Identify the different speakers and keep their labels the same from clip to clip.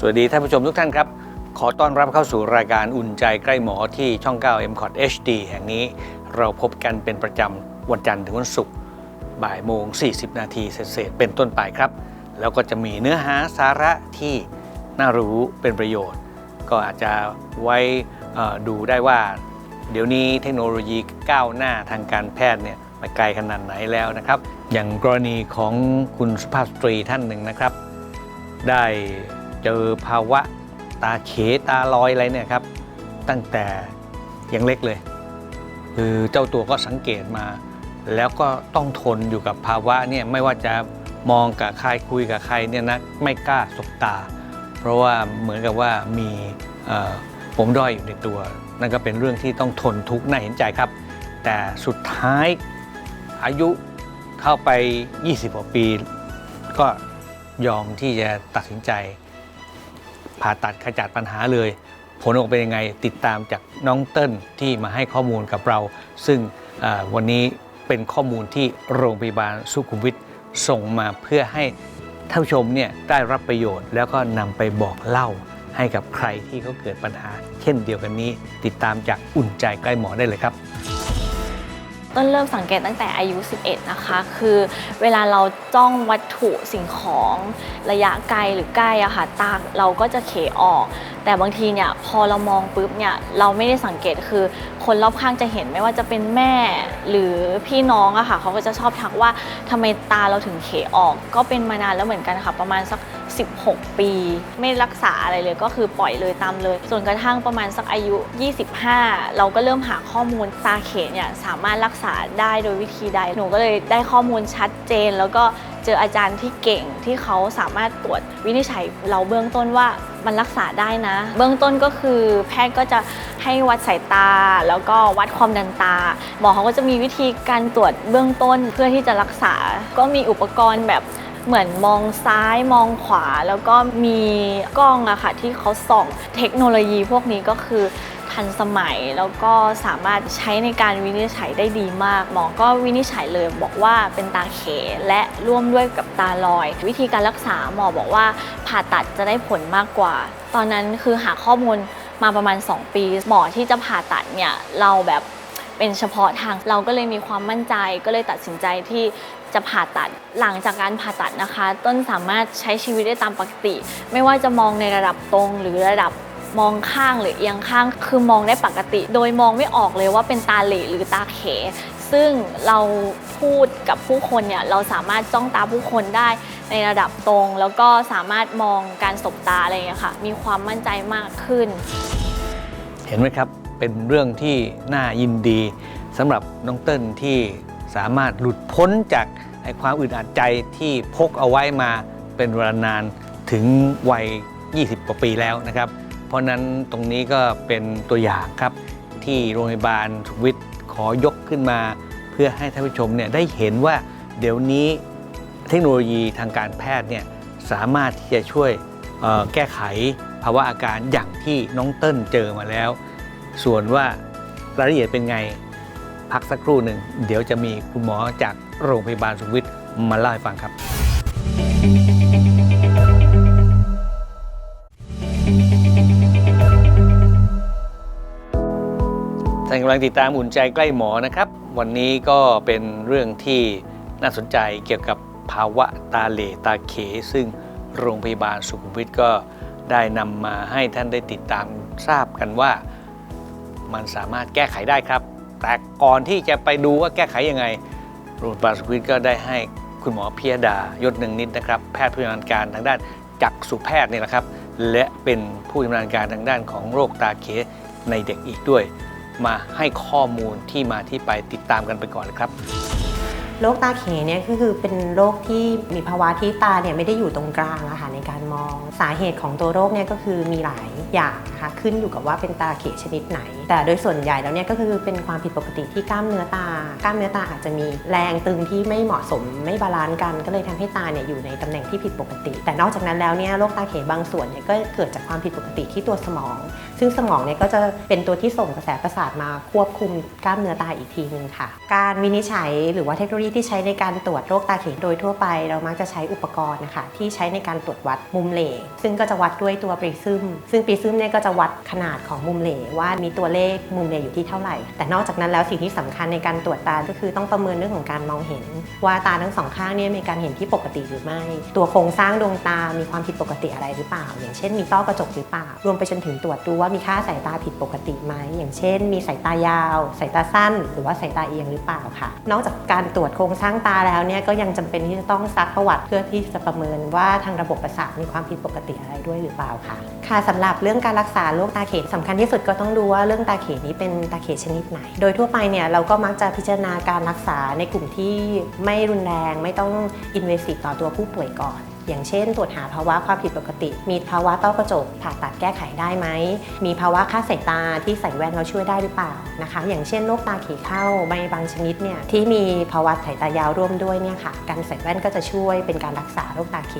Speaker 1: สวัสดีท่านผู้ชมทุกท่านครับ ขอต้อนรับเข้าสู่รายการอุ่นใจใกล้หมอที่ช่อง 9 m c o t HD แห่งนี้ เราพบกันเป็นประจำวันจันทร์ถึงวันศุกร์บ่ายโมง 40 นาทีเศษเป็นต้นไปครับ แล้วก็จะมีเนื้อหาสาระที่น่ารู้เป็นประโยชน์ ก็อาจจะไว้อ่อดูได้ว่า เดี๋ยวนี้เทคโนโลยีก้าวหน้าทางการแพทย์เนี่ยไปไกลขนาดไหนแล้วนะครับ อย่างกรณีของคุณสุภาพสตรีท่านหนึ่งนะครับ ได้ เจอภาวะตาเขตาลอยอะไรเนี่ยครับ ตั้งแต่ยังเล็กเลย คือเจ้าตัวก็สังเกตมา แล้วก็ต้องทนอยู่กับภาวะเนี่ยไม่ว่าจะมองกับใครคุยกับใครเนี่ยนะไม่กล้าสบตา เพราะว่าเหมือนกับว่ามีเอ่อปมด้อยอยู่ในตัว นั่นก็เป็นเรื่องที่ต้องทนทุกข์น่าเห็นใจครับ แต่สุดท้ายอายุเข้าไป 20กว่าปี ก็ยอมที่จะตัดสินใจ ผ่าตัดขจัดปัญหาเลย ผลออกเป็นยังไงติดตามจากน้องเติ้ลที่มาให้ข้อมูลกับเรา ซึ่งวันนี้เป็นข้อมูลที่โรงพยาบาลสุขุมวิทส่งมาเพื่อให้ท่านชมเนี่ยได้รับประโยชน์ แล้วก็นำไปบอกเล่าให้กับใครที่เขาเกิดปัญหา เช่นเดียวกันนี้ ติดตามจากอุ่นใจใกล้หมอได้เลยครับ
Speaker 2: ต้นเริ่มสังเกตตั้งแต่อายุ 11 นะคะ คือเวลาเราจ้องวัตถุสิ่งของระยะไกลหรือใกล้อะค่ะตาเราก็จะเขออก แต่บางทีเนี่ยพอเรามองปุ๊บเนี่ยเราไม่ได้สังเกตคือ คนรอบข้างจะเห็นไม่ว่าจะเป็นแม่หรือพี่น้องอะค่ะเขาก็จะชอบทักว่าทำไมตาเราถึงเขออก ก็เป็นมานานแล้วเหมือนกันค่ะ ประมาณสัก 16 ปี ไม่รักษาอะไรเลยก็คือปล่อยเลยตามเลยจนกระทั่งประมาณสักอายุ 25 เราก็เริ่มหาข้อมูลตาเขเนี่ยสามารถรักษาได้โดยวิธีใด หนูก็เลยได้ข้อมูลชัดเจน แล้วก็เจออาจารย์ที่เก่งที่เขาสามารถตรวจวินิจฉัยเราเบื้องต้นว่ามันรักษาได้นะ เบื้องต้นก็คือแพทย์ก็จะให้วัดสายตา แล้วก็วัดความดันตา หมอเขาก็จะมีวิธีการตรวจเบื้องต้นเพื่อที่จะรักษา ก็มีอุปกรณ์แบบ เหมือนมองซ้ายมองขวา แล้วก็มีกล้องอะค่ะที่เขาส่องเทคโนโลยีพวกนี้ก็คือทันสมัยแล้วก็สามารถใช้ในการวินิจฉัยได้ดีมาก หมอก็วินิจฉัยเลยบอกว่าเป็นตาเขและร่วมด้วยกับตาลอย วิธีการรักษาหมอบอกว่าผ่าตัดจะได้ผลมากกว่า ตอนนั้นคือหาข้อมูลมาประมาณ 2 ปี หมอที่จะผ่าตัดเนี่ยเราแบบเป็นเฉพาะทางเราก็เลยมีความมั่นใจก็เลยตัดสินใจที่ จะผ่าตัด หลังจากการผ่าตัดนะคะ ต้นสามารถใช้ชีวิตได้ตามปกติ ไม่ว่าจะมองในระดับตรงหรือระดับมองข้างหรือเอียงข้างคือมองได้ปกติ โดยมองไม่ออกเลยว่าเป็นตาเหล่หรือตาเข ซึ่งเราพูดกับผู้คนเนี่ยเราสามารถจ้องตาผู้คนได้ในระดับตรง แล้วก็สามารถมองการสบตาอะไรอย่างเงี้ค่ะ มีความมั่นใจมากขึ้น
Speaker 1: เห็นไหมครับเป็นเรื่องที่น่ายินดีสำหรับน้องเติ้ลที่ สามารถหลุดพ้นจากไอ้ความอึดอัดใจที่พกเอาไว้มาเป็นเวลานานถึงวัย 20 กว่าปีแล้วนะครับ เพราะนั้นตรงนี้ก็เป็นตัวอย่างครับ ที่โรงพยาบาลสุขวิทย์ขอยกขึ้นมา เพื่อให้ท่านผู้ชมเนี่ยได้เห็นว่าเดี๋ยวนี้เทคโนโลยีทางการแพทย์เนี่ยสามารถที่จะช่วยแก้ไขภาวะอาการอย่างที่น้องเติ้ลเจอมาแล้ว ส่วนว่ารายละเอียดเป็นไง พักสักครู่หนึ่ง เดี๋ยวจะมีคุณหมอจากโรงพยาบาลสุขวิทมาเล่าให้ฟังครับ ท่านกำลังติดตามอุ่นใจใกล้หมอนะครับ วันนี้ก็เป็นเรื่องที่น่าสนใจเกี่ยวกับภาวะตาเหลตาเข ซึ่งโรงพยาบาลสุขุมวิทก็ได้นำมาให้ท่านได้ติดตามทราบกันว่า มันสามารถแก้ไขได้ครับ แต่ก่อนที่จะไปดูว่าแก้ไขยังไงโรงพยาบาลสุขุมวิทก็ได้ให้คุณหมอพิยดายศหนึ่งนิดนะครับ แพทย์ผู้ชำนาญการทางด้านจักษุแพทย์นี่แหละครับ และเป็นผู้ชำนาญการทางด้านของโรคตาเขในเด็กอีกด้วย มาให้ข้อมูลที่มาที่ไปติดตามกันไปก่อนเลยครับ
Speaker 3: โรคตาเขเนี่ยก็คือเป็นโรคที่มีภาวะที่ตาเนี่ยไม่ได้อยู่ตรงกลางอะค่ะในการมอง สาเหตุของตัวโรคเนี่ยก็คือมีหลายอย่างนะคะ ขึ้นอยู่กับว่าเป็นตาเขชนิดไหน แต่โดยส่วนใหญ่แล้วเนี่ยก็คือเป็นความผิดปกติที่กล้ามเนื้อตากล้ามเนื้อตาอาจจะมีแรงตึงที่ไม่เหมาะสมไม่บาลานซ์กัน ก็เลยทำให้ตาเนี่ยอยู่ในตำแหน่งที่ผิดปกติ แต่นอกจากนั้นแล้วเนี่ยโรคตาเขบางส่วนเนี่ยก็เกิดจากความผิดปกติที่ตัวสมอง ซึ่งสมองเนี่ยก็จะเป็นตัวที่ส่งกระแสประสาทมาควบคุมกล้ามเนื้อตาอีกทีนึงค่ะ การวินิจฉัยหรือว่าเทคโนโลยีที่ใช้ในการตรวจโรคตาเขโดยทั่วไป เรามักจะใช้อุปกรณ์นะคะที่ใช้ในการตรวจวัดมุมเหลซึ่งก็จะวัดด้วยตัวปริซึมซึ่งปริซึมเนี่ยก็จะวัดขนาดของมุมเหลว่ามีตัวเลขมุมเหลอยู่ที่เท่าไหร่ แต่นอกจากนั้นแล้วสิ่งที่สำคัญในการตรวจตาก็คือต้องประเมินเรื่องของการมองเห็น ว่าตาทั้งสองข้างเนี่ยมีการเห็นที่ปกติหรือไม่ ตัวโครงสร้างดวงตา มีความผิดปกติอะไรหรือเปล่า อย่างเช่น มีต้อกระจกหรือเปล่า รวมไปจนถึงตรวจดูว่ามีค่าสายตาผิดปกติไหม อย่างเช่น มีสายตายาว สายตาสั้น หรือว่าสายตาเอียงหรือเปล่าค่ะ นอกจากการตรวจโครงสร้างตาแล้วเนี่ยก็ยังจำเป็นที่จะต้องซักประวัติเพื่อที่จะประเมินว่าทางระบบประสาทมีความผิดปกติอะไรด้วยหรือเปล่าค่ะ ค่ะสำหรับเรื่องการรักษาโรคตาเขนสำคัญที่สุดก็ต้องดูว่าเรื่องตาเขนนี้เป็นตาเขนชนิดไหน โดยทั่วไปเนี่ยเราก็มักจะพิจารณาการรักษาในกลุ่มที่ไม่รุนแรง ไม่ต้องอินเวสีต่อตัวผู้ป่วยก่อน อย่างเช่น ตรวจหาภาวะความผิดปกติ มีภาวะต้อกระจกผ่าตัดแก้ไขได้ไหม มีภาวะค่าสายตาที่ใส่แว่นเราช่วยได้หรือเปล่านะคะ อย่างเช่นโรคตาเขเข้าใบบางชนิดเนี่ยที่มีภาวะสายตายาวร่วมด้วยเนี่ยค่ะการใส่แว่นก็จะช่วยเป็นการรักษาโรคตาเข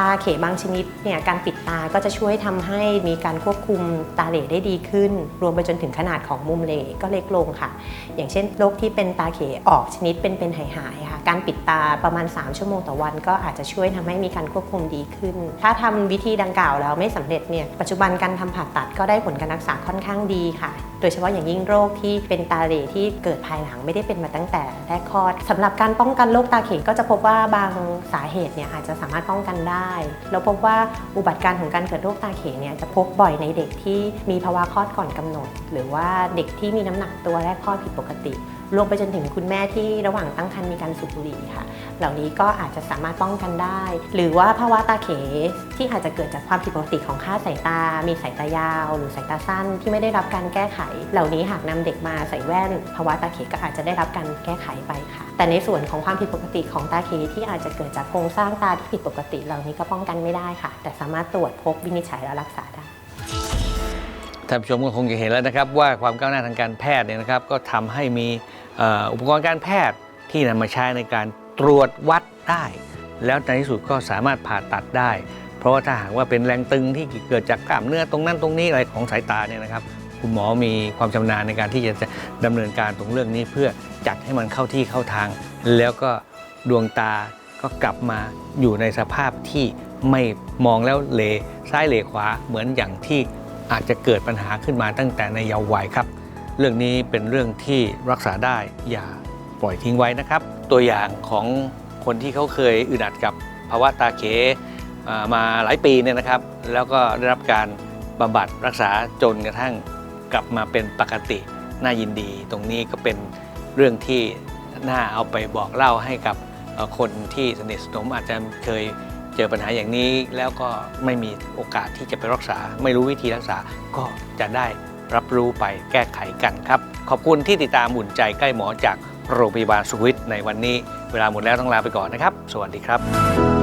Speaker 3: ตาเขบางชนิดเนี่ยการปิดตาก็จะช่วยทำให้มีการควบคุมตาเหล่ได้ดีขึ้น รวมไปจนถึงขนาดของมุมเหลก็เล็กลงค่ะ อย่างเช่นโรคที่เป็นตาเขออกชนิดเป็นเป็นหายๆค่ะการปิดตาประมาณ 3 ชั่วโมงต่อวัน ก็อาจจะช่วยทำให้มีการควบคุมดีขึ้น ถ้าทำวิธีดังกล่าวแล้วไม่สำเร็จเนี่ยปัจจุบันการทำผ่าตัดก็ได้ผลการรักษาค่อนข้างดีค่ะ โดยเฉพาะอย่างยิ่งโรคที่เป็นตาเหลที่เกิดภายหลังไม่ได้เป็นมาตั้งแต่แรกคลอดสำหรับการป้องกันโรคตาเขก็จะพบว่าบางสาเหตุเนี่ยอาจจะสามารถป้องกันได้เราพบว่าอุบัติการ์ของการเกิดโรคตาเขเนี่ยจะพบบ่อยในเด็กที่มีภาวะคลอดก่อนกำหนด หรือว่าเด็กที่มีน้ำหนักตัวแรกคลอดผิดปกติ รวมไปจนถึงคุณแม่ที่ระหว่างตั้งครรภ์มีการสูบบุหรี่ค่ะ เหล่านี้ก็อาจจะสามารถป้องกันได้ หรือว่าภาวะตาเขที่อาจจะเกิดจากความผิดปกติของค่าสายตา มีสายตายาว หรือสายตาสั้นที่ไม่ได้รับการแก้ไข เหล่านี้หากนำเด็กมาใส่แว่น ภาวะตาเขก็อาจจะได้รับการแก้ไขไปค่ะ แต่ในส่วนของความผิดปกติของตาเขที่อาจจะเกิดจากโครงสร้างตาที่ผิดปกติ เหล่านี้ก็ป้องกันไม่ได้ค่ะ แต่สามารถตรวจพบวินิจฉัยและรักษา
Speaker 1: ท่านผู้ชมก็คงจะเห็นแล้วนะครับ ว่าความก้าวหน้าทางการแพทย์เนี่ยนะครับ ก็ทำให้มีอุปกรณ์การแพทย์ที่นำมาใช้ในการตรวจวัดได้ แล้วในที่สุดก็สามารถผ่าตัดได้ เพราะว่าถ้าหากว่าเป็นแรงตึงที่เกิดจากกล้ามเนื้อตรงนั้นตรงนี้อะไรของสายตาเนี่ยนะครับ คุณหมอมีความชำนาญในการที่จะดำเนินการตรงเรื่องนี้เพื่อจัดให้มันเข้าที่เข้าทาง แล้วก็ดวงตาก็กลับมาอยู่ในสภาพที่ไม่มองแล้วเลซ้ายเลขวาเหมือนอย่างที่ อาจจะเกิดปัญหาขึ้นมาตั้งแต่ในเยาว์วัยครับ เรื่องนี้เป็นเรื่องที่รักษาได้อย่าปล่อยทิ้งไว้นะครับ ตัวอย่างของคนที่เขาเคยอึดอัดกับภาวะตาเขมาหลายปีเนี่ยนะครับ แล้วก็ได้รับการบำบัดรักษาจนกระทั่งกลับมาเป็นปกติน่ายินดี ตรงนี้ก็เป็นเรื่องที่น่าเอาไปบอกเล่าให้กับคนที่สนิทสนมอาจจะเคย เจอปัญหาอย่างนี้แล้วก็ไม่มีโอกาสที่จะไปรักษา ไม่รู้วิธีรักษาก็จะได้รับรู้ไปแก้ไขกันครับ ขอบคุณที่ติดตามอุ่นใจใกล้หมอจากโรงพยาบาลสุวิทในวันนี้ เวลาหมดแล้วต้องลาไปก่อนนะครับ สวัสดีครับ